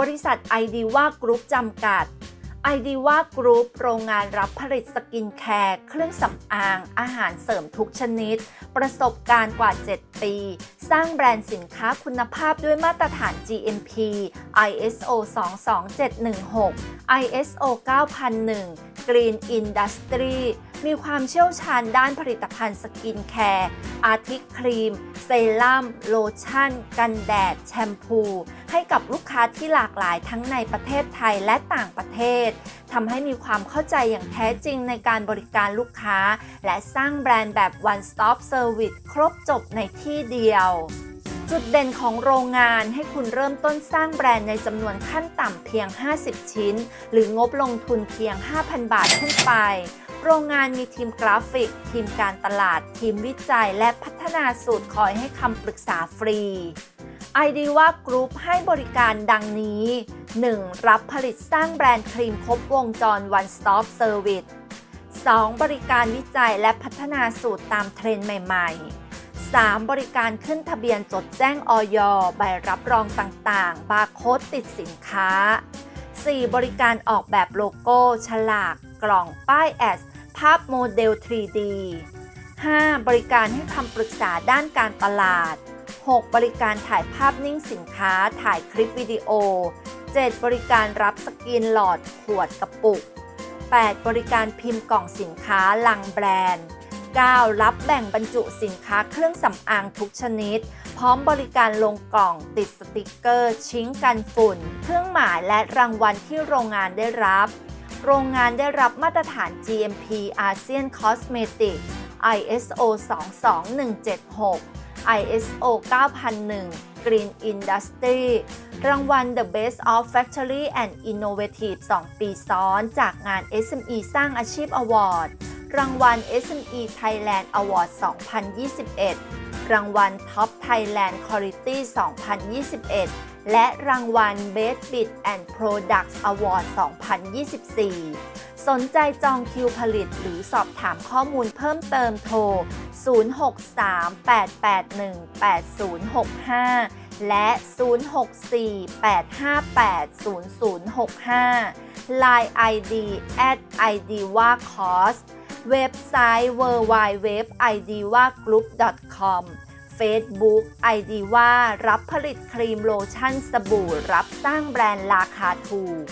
บริษัทไอดีว่ากรุ๊ปจำกัดไอดีว่ากรุ๊ปโรงงานรับผลิตสกินแคร์ เครื่องสำอาง อาหารเสริมทุกชนิด ประสบการณ์กว่า 7 ปี สร้างแบรนด์สินค้าคุณภาพด้วยมาตรฐาน GMP ISO 22716 ISO 9001 Green Industry มีความเชี่ยวชาญด้านผลิตภัณฑ์สกินแคร์ อาทิครีม เซรั่ม โลชั่น กันแดด แชมพู ให้กับลูกค้าที่หลากหลายทั้งในประเทศไทยและต่างประเทศทำให้มีความเข้าใจอย่างแท้จริงในการบริการลูกค้า และสร้างแบรนด์แบบ one stop service ครบจบในที่เดียว จุดเด่นของโรงงานให้คุณเริ่มต้นสร้างแบรนด์ในจำนวนขั้นต่ำเพียง 50 ชิ้น หรืองบลงทุนเพียง 5,000 บาทขึ้นไป โรงงานมีทีมกราฟิก ทีมการตลาด ทีมวิจัย และพัฒนาสูตรคอยให้คำปรึกษาฟรี i d ว่ากรุ๊ปให้บริการดังนี้ 1. รับผลิตสร้างแบรนด์ครีมครบวงจร one stop service 2. บริการวิจัยและพัฒนาสูตรตามเทรนด์ใหม่ ๆ 3. บริการขึ้นทะเบียนจดแจ้งออยใบรับรองต่างๆ บาร์โค้ดติดสินค้า 4. บริการออกแบบโลโก้ ฉลาก กล่องป้ายแอดภาพโมเดล 3D 5. บริการให้คำปรึกษาด้านการตลาด 6. บริการถ่ายภาพนิ่งสินค้า ถ่ายคลิปวิดีโอ 7. บริการรับสกรีนหลอด ขวดกระปุก 8. บริการพิมพ์กล่องสินค้าลังแบรนด์ 9. รับแบ่งบรรจุสินค้าเครื่องสำอางทุกชนิด พร้อมบริการลงกล่องติดสติกเกอร์ ชิ้งกันฝุ่น เครื่องหมายและรางวัลที่โรงงานได้รับ โรงงานได้รับมาตรฐาน GMP ASEAN Cosmetic ISO 22176 ISO 9001 Green Industry รางวัล The Best of Factory and Innovative 2 ปีซ้อน จากงาน SME สร้างอาชีพ Award รางวัล SME Thailand Award 2021 รางวัล Top Thailand Quality 2021 และรางวัล Best Bid and Product Award 2024 สนใจจองคิวผลิตหรือสอบถามข้อมูลเพิ่มเติมโทร 0638818065และ 0648580065 Line ID at idwa cost เว็บไซต์ www.idwagroup.com Facebook ID ว่ารับผลิตครีมโลชั่นสบู่ รับสร้างแบรนด์ราคาถูก